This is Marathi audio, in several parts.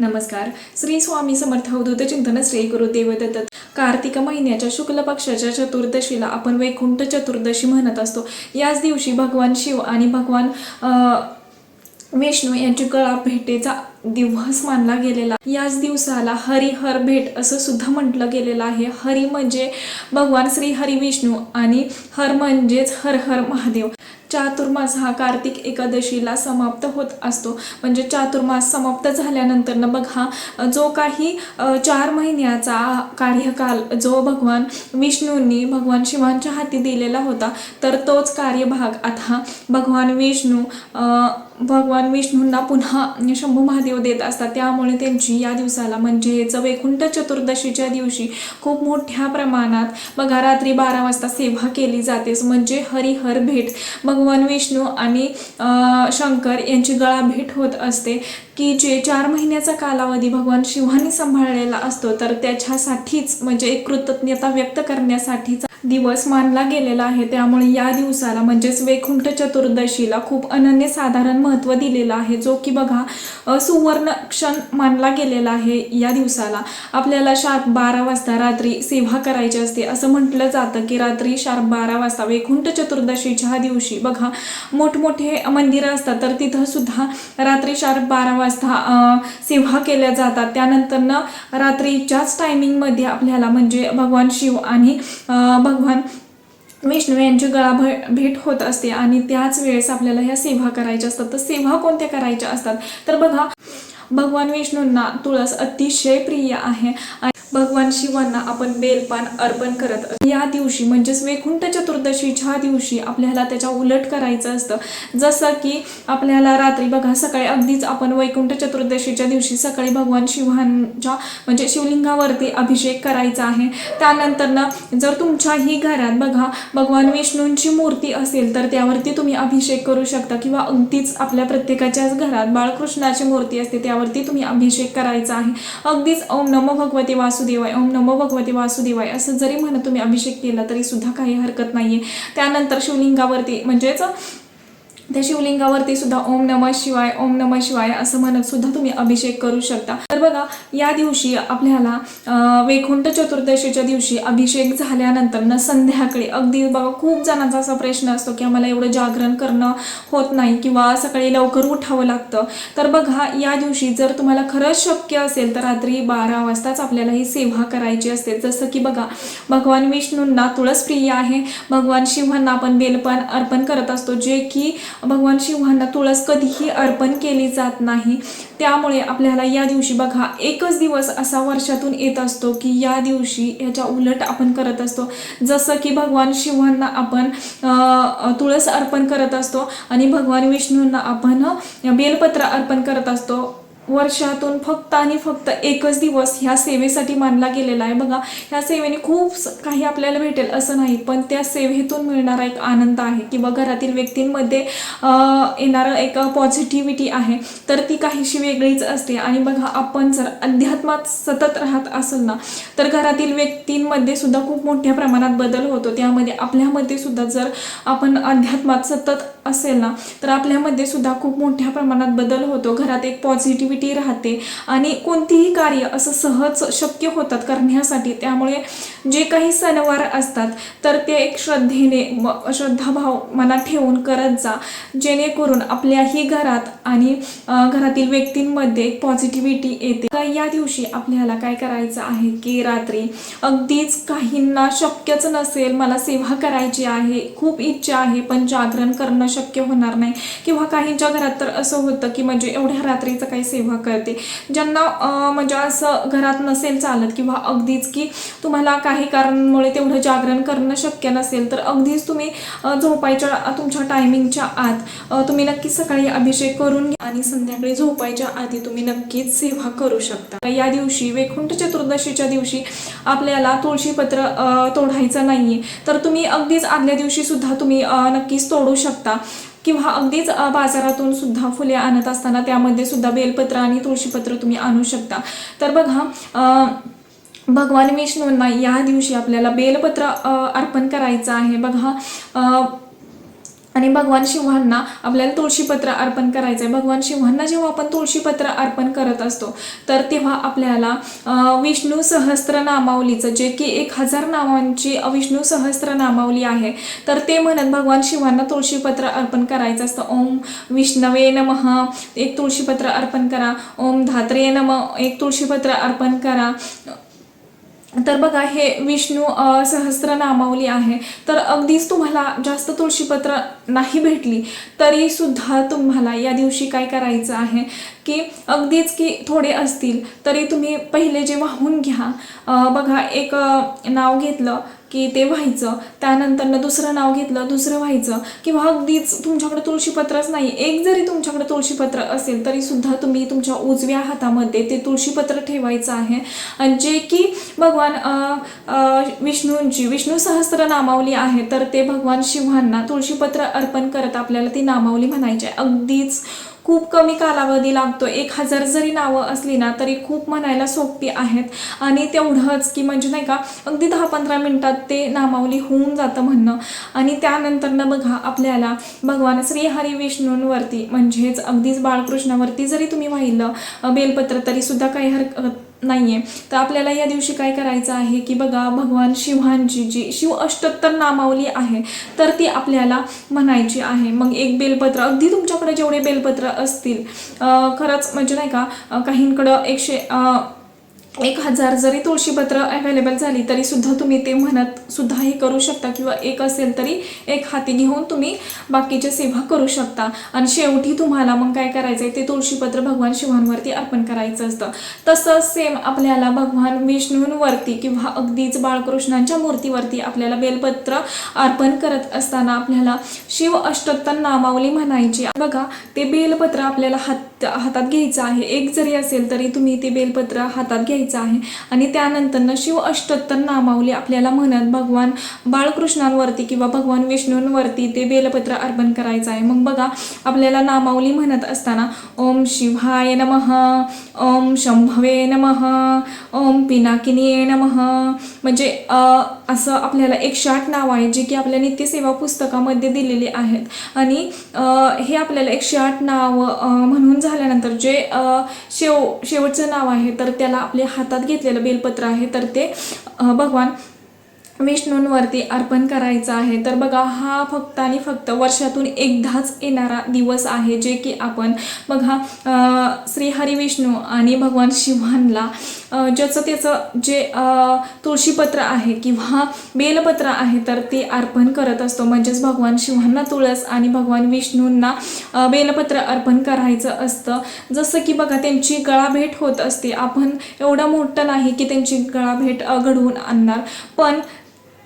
नमस्कार. श्री स्वामी समर्थ अवधूत चिंतन श्री गुरुदेव दत्त कार्तिक महिन्याच्या शुक्ल पक्षाच्या चतुर्दशीला आपण वैकुंठ चतुर्दशी म्हणत असतो. याच दिवशी भगवान शिव आणि भगवान अं, विष्णू यांची गळा भेटेचा दिवस मानला गेलेला. याच दिवसाला हरिहर भेट असं सुद्धा म्हटलं गेलेलं आहे. हरी म्हणजे भगवान श्री हरी विष्णू आणि हर म्हणजेच हर हर महादेव. चातुर्मास हा कार्तिक एकादशीला समाप्त होत असतो. म्हणजे चातुर्मास समाप्त झाल्यानंतर न बघा जो काही चार महिन्याचा कार्यकाल जो भगवान विष्णूंनी भगवान शिवांच्या हाती दिलेला होता तर तोच कार्यभाग आता भगवान विष्णू भगवान विष्णूंना पुन्हा शंभू महादेव देत असतात. त्यामुळे त्यांची या दिवसाला म्हणजेच वैकुंठ चतुर्दशीच्या दिवशी खूप मोठ्या प्रमाणात बघा रात्री बारा वाजता सेवा केली जातेच म्हणजे हरिहर भेट. मग भगवान विष्णू आणि शंकर यांची गळा भेट होत असते की जे चार महिन्याचा कालावधी भगवान शिवानी सांभाळलेला असतो तर त्याच्यासाठीच म्हणजे एक कृतज्ञता व्यक्त करण्यासाठीचा दिवस मानला गेलेला आहे. त्यामुळे या दिवसाला म्हणजेच वैकुंठ चतुर्दशीला खूप अनन्यसाधारण महत्त्व दिलेलं आहे. जो की बघा सुवर्ण क्षण मानला गेलेला आहे या दिवसाला. आपल्याला शार्प बारा वाजता रात्री सेवा करायची असते. असं म्हटलं जातं की रात्री शार्प बारा वाजता वैकुंठ चतुर्दशीच्या दिवशी बघा मोठमोठे मंदिरं असतात तर तिथं सुद्धा रात्री शार्प बारा वाजता सेवा केल्या जातात. त्यानंतरनं रात्रीच्याच टायमिंगमध्ये आपल्याला म्हणजे भगवान शिव आणि भगवान विष्णू यांची गळा भेट होत असते आणि त्याच वेळेस आपल्याला ह्या सेवा करायच्या असतात. तर सेवा कोणत्या करायच्या असतात? तर बघा भगवान विष्णूंना तुळस अतिशय प्रिय आहे. आणि भगवान शिवांना आपण बेलपान अर्पण करत या दिवशी म्हणजेच वैकुंठ चतुर्दशीच्या दिवशी आपल्याला त्याच्या उलट करायचं असतं. जसं की आपल्याला रात्री बघा सकाळी अगदीच आपण वैकुंठ चतुर्दशीच्या दिवशी सकाळी भगवान शिवांच्या म्हणजे शिवलिंगावरती अभिषेक करायचा आहे. त्यानंतरनं जर तुमच्याही घरात बघा भगवान विष्णूंची मूर्ती असेल तर त्यावरती तुम्ही अभिषेक करू शकता. किंवा अगदीच आपल्या प्रत्येकाच्याच घरात बाळकृष्णाची मूर्ती असते त्यावरती तुम्ही अभिषेक करायचा आहे. अगदीच ओम नमो भगवते वासुदेवाय ओम नमो भगवते वासुदेवाय. असं जरी म्हणत तुम्ही अभिषेक केला तरी सुद्धा काही हरकत नाहीये. त्यानंतर शिवलिंगावरती म्हणजेच त्या शिवलिंगावरती सुद्धा ओम नमः शिवाय ओम नमः शिवाय असं म्हणत सुद्धा तुम्ही अभिषेक करू शकता. तर बघा या दिवशी आपल्याला वैकुंठ चतुर्दशीच्या दिवशी अभिषेक झाल्यानंतर न संध्याकाळी अगदी बघा खूप जणांचा असा प्रश्न असतो की आम्हाला एवढं जागरण करणं होत नाही किंवा सकाळी लवकर उठावं लागतं. तर बघा या दिवशी जर तुम्हाला खरंच शक्य असेल तर रात्री बारा वाजताच आपल्याला ही सेवा करायची असते. जसं की बघा भगवान विष्णूंना तुळस प्रिय आहे. भगवान शिवांना आपण बेलपान अर्पण करत असतो. जे की भगवान शिवांना तुळस कधीही अर्पण केली जात नाही. त्यामुळे आपल्याला या दिवशी बघा एकच दिवस असा वर्षातून येत असतो की या दिवशी ह्याच्या उलट आपण करत असतो. जसं की भगवान शिवांना आपण तुळस अर्पण करत असतो आणि भगवान विष्णूंना आपण बेलपत्र अर्पण करत असतो. वर्षातून फक्त आणि फक्त एकच दिवस ह्या सेवेसाठी मानला गेलेला आहे. बघा ह्या सेवेने खूप स- काही आपल्याला भेटेल असं नाही पण त्या सेवेतून मिळणारा एक आनंद आहे किंवा घरातील व्यक्तींमध्ये येणारं एक पॉझिटिव्हिटी आहे. तर ती काहीशी वेगळीच असते. आणि बघा आपण जर अध्यात्मात सतत राहत असेल ना तर घरातील व्यक्तींमध्ये सुद्धा खूप मोठ्या प्रमाणात बदल होतो. त्यामध्ये आपल्यामध्ये सुद्धा जर आपण अध्यात्मात सतत असेल ना तर आपल्यामध्ये सुद्धा खूप मोठ्या प्रमाणात बदल होतो. घरात एक पॉझिटिव्हिटी राहते. आणि कोणतीही कार्य असं सहज शक्य होतात करण्यासाठी. त्यामुळे जे काही सणवार असतात तर ते एक श्रद्धेने श्रद्धाभाव मनात ठेवून करत जा. जेणेकरून आपल्याही घरात आणि घरातील व्यक्तींमध्ये एक पॉझिटिव्हिटी येते. का या दिवशी आपल्याला काय करायचं आहे की रात्री अगदीच काहींना शक्यच नसेल मला सेवा करायची आहे खूप इच्छा आहे पण जागरण करणं शक्य होणार नाही. किंवा काहींच्या घरात तर असं होतं की म्हणजे एवढ्या रात्रीचं काही सेवा करते ज्यांना म्हणजे असं घरात नसेल चालत किंवा अगदीच की तुम्हाला काही कारणांमुळे तेवढं जागरण करणं शक्य नसेल तर अगदीच तुम्ही झोपायच्या तुमच्या टायमिंगच्या आत तुम्ही नक्कीच सकाळी अभिषेक करून घ्या आणि संध्याकाळी झोपायच्या आधी तुम्ही नक्कीच सेवा करू शकता. या दिवशी वैकुंठ चतुर्दशीच्या दिवशी आपल्याला तुळशीपत्र तोडायचं नाहीये. तर तुम्ही अगदीच आदल्या दिवशी सुद्धा तुम्ही नक्कीच तोडू शकता. किंवा अगदीच बाजारातून सुद्धा फुले आणत असताना त्यामध्ये सुद्धा बेलपत्र आणि तुळशीपत्र तुम्ही आणू शकता. तर बघा भगवान विष्णूंना या दिवशी आपल्याला बेलपत्र अर्पण करायचं आहे. बघा आणि भगवान शिवांना आपल्याला तुळशीपत्र अर्पण करायचं आहे भगवान शिवांना जेव्हा आपण तुळशीपत्र अर्पण करत असतो तर तेव्हा आपल्याला विष्णू सहस्त्र नामावलीचं जे की एक हजार नावांची विष्णू सहस्त्र नामावली आहे तर ते म्हणत भगवान शिवांना तुळशीपत्र अर्पण करायचं असतं. ओम विष्णवे नमः. एक तुळशीपत्र अर्पण करा. ओम धात्रे नम. एक तुळशीपत्र अर्पण करा. तर बघा हे विष्णू सहस्र नामावली आहे. तर अगदीच तुम्हाला जास्त तुळशीपत्र नाही भेटली तरी सुद्धा तुम्हाला या दिवशी काय करायचं आहे की अगदीच की थोडे असतील तरी तुम्ही पहिले जे वाहून घ्या. बघा एक नाव घेतलं की ते व्हायचं त्यानंतर दुसरं नाव घेतलं दुसरं व्हायचं किंवा अगदीच तुमच्याकडे तुळशीपत्रच नाही एक जरी तुमच्याकडे तुळशीपत्र असेल तरी सुद्धा तुम्ही तुमच्या उजव्या हातामध्ये ते तुळशीपत्र ठेवायचं आहे. आणि जे की भगवान विष्णूंची विष्णू सहस्त्र नामावली आहे तर ते भगवान शिवांना तुळशीपत्र अर्पण करत आपल्याला ती नामावली म्हणायची आहे. अगदीच खूप कमी कालावधी लागतो. एक हजार जरी नावं असली ना तरी खूप म्हणायला सोपी आहेत. आणि तेवढंच की म्हणजे नाही का अगदी दहा पंधरा मिनटात ते नामावली होऊन जातं म्हणणं. आणि त्यानंतर ना बघा आपल्याला भगवान श्री हरी विष्णूंवरती म्हणजेच अगदीच बाळकृष्णावरती जरी तुम्ही वाहिलं बेलपत्र तरीसुद्धा काही हरकत नाही आहे तर आपल्याला या दिवशी काय करायचं आहे की बघा भगवान शिवांची जी शिव अष्टोत्तर नामावली आहे तर ती आपल्याला म्हणायची आहे. मग एक बेलपत्र अगदी तुमच्याकडे जेवढे बेलपत्र असतील खरंच म्हणजे नाही का काहींकडं एकशे एक हजार जरी तुळशीपत्र अवेलेबल झाली तरी सुद्धा तुम्ही ते म्हणत सुद्धा हे करू शकता किंवा एक असेल तरी एक हाती घेऊन तुम्ही बाकीच्या सेवा करू शकता. आणि शेवटी तुम्हाला मग काय करायचं आहे ते तुळशीपत्र भगवान शिवांवरती अर्पण करायचं असतं. तसंच सेम आपल्याला भगवान विष्णूंवरती किंवा अगदीच बाळकृष्णांच्या मूर्तीवरती आपल्याला बेलपत्र अर्पण करत असताना आपल्याला शिव अष्टोत्तर नामावली म्हणायची बघा ते बेलपत्र आपल्याला हात हातात घ्यायचं आहे. एक जरी असेल तरी तुम्ही ते बेलपत्र हातात घ्यायचं आहे. आणि त्यानंतर शिव अष्टोत्तर नामावली आपल्याला म्हणत भगवान बाळकृष्णांवरती किंवा भगवान विष्णूंवरती ते बेलपत्र अर्पण करायचं आहे. मग बघा आपल्याला नामावली म्हणत असताना ओम शिवाय नमः ओम शंभवे नम ओम पिनाकिनीये नमः. म्हणजे असं आपल्याला एकशे आठ नाव आहे जे की आपल्या नित्यसेवा पुस्तकामध्ये दिलेले आहेत. आणि हे आपल्याला एकशे आठ नाव म्हणून झाल्यानंतर जे शेव शेवटचं नाव आहे तर त्याला आपले हातात घेतलेलं बेलपत्र आहे तर ते भगवान विष्णूंवरती अर्पण करायचं आहे. तर बघा हा फक्त आणि फक्त वर्षातून एकदाच येणारा दिवस आहे जे की आपण बघा श्री हरी विष्णू आणि भगवान शिवांना ज्याचं त्याचं जे तुळशीपत्र आहे किंवा बेलपत्र आहे तर ते अर्पण करत असतो. म्हणजेच भगवान शिवांना तुळस आणि भगवान विष्णूंना बेलपत्र अर्पण करायचं असतं. जसं की बघा त्यांची गळाभेट होत असते. आपण एवढं मोठं नाही की त्यांची गळाभेट घडवून आणणार. पण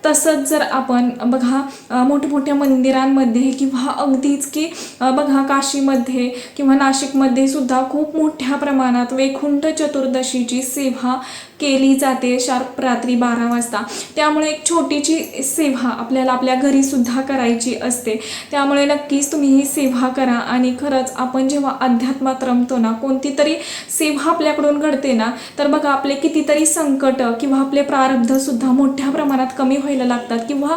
तसंच जर आपण बघा मोठमोठ्या मंदिरांमध्ये किंवा अगदीच की बघा काशीमध्ये किंवा नाशिकमध्ये सुद्धा खूप मोठ्या प्रमाणात वैकुंठ चतुर्दशीची सेवा केली जाते शार्प रात्री बारा वाजता. त्यामुळे एक छोटीची सेवा आपल्याला आपल्या घरीसुद्धा करायची असते. त्यामुळे नक्कीच तुम्ही ही सेवा करा आणि खरंच आपण जेव्हा अध्यात्मात रमतो ना कोणती तरी सेवा आपल्याकडून घडते ना तर बघा आपले कितीतरी संकट किंवा आपले प्रारब्धसुद्धा मोठ्या प्रमाणात कमी व्हायला लागतात. किंवा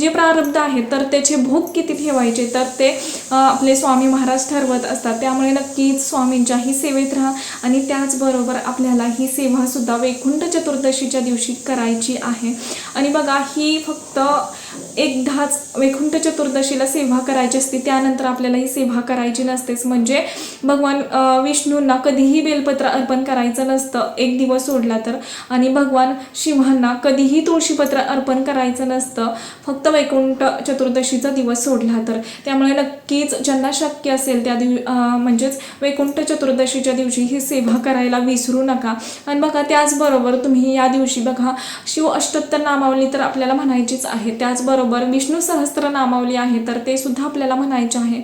जे प्रारब्ध आहेत तर त्याचे भोग किती ठेवायचे तर ते आपले स्वामी महाराज ठरवत असतात. त्यामुळे नक्कीच स्वामींच्याही सेवेत राहा आणि त्याचबरोबर आपल्याला ही सेवासुद्धा वेग वैकुंठ चतुर्दशीच्या दिवशी करायची आहे. आणि बघा ही फक्त एक दहाच वैकुंठ चतुर्दशीला सेवा करायची असते त्यानंतर आपल्याला ही सेवा करायची नसतेच. म्हणजे भगवान विष्णूंना कधीही बेलपत्र अर्पण करायचं नसतं एक दिवस सोडला तर. आणि भगवान शिवांना कधीही तुळशीपत्र अर्पण करायचं नसतं फक्त वैकुंठ चतुर्दशीचा दिवस सोडला तर. त्यामुळे नक्कीच ज्यांना शक्य असेल त्या दिव म्हणजेच वैकुंठ चतुर्दशीच्या दिवशी ही सेवा करायला विसरू नका. आणि बघा त्याचबरोबर तुम्ही या दिवशी बघा शिव अष्टोत्तर नामावली तर आपल्याला म्हणायचीच आहे. त्याच त्याचबरोबर विष्णू सहस्त्र नामावली आहे तर ते सुद्धा आपल्याला म्हणायचे आहे.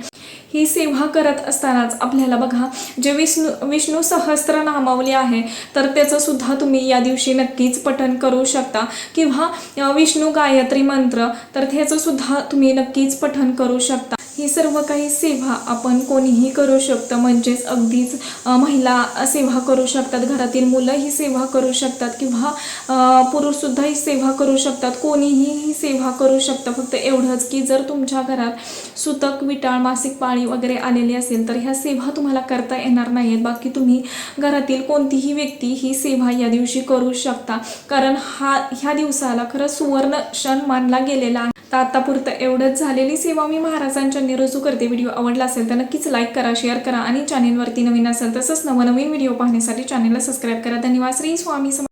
ही सेवा करत असतानाच आपल्याला बघा जे विष्णू विष्णू सहस्त्र नामावली आहे तर त्याचं सुद्धा तुम्ही या दिवशी नक्कीच पठण करू शकता. किंवा विष्णू गायत्री मंत्र तर त्याचं सुद्धा तुम्ही नक्कीच पठण करू शकता. ही सर्व काही सेवा आपण कोणीही करू शकतं. म्हणजेच अगदीच महिला सेवा करू शकतात. घरातील मुलं ही सेवा करू शकतात किंवा पुरुषसुद्धा ही सेवा करू शकतात. कोणीही ही सेवा करू शकतं. फक्त एवढंच की जर तुमच्या घरात सुतक विटाळ मासिक पाळी वगैरे आलेली असेल तर ह्या सेवा तुम्हाला करता येणार नाही आहेत बाकी तुम्ही घरातील कोणतीही व्यक्ती ही सेवा या दिवशी करू शकता. कारण हा ह्या दिवसाला खरं सुवर्ण क्षण मानला गेलेला आहे. तर आतापुरतं एवढंच झालेली सेवा मी महाराजांच्या रुजू करते. व्हिडिओ आवडला असेल तर नक्कीच लाईक करा शेअर करा आणि चॅनेलवरती नवीन असेल तसंच नवनवीन व्हिडिओ पाहण्यासाठी चॅनेलला सबस्क्राईब करा. धन्यवाद. श्री स्वामी सम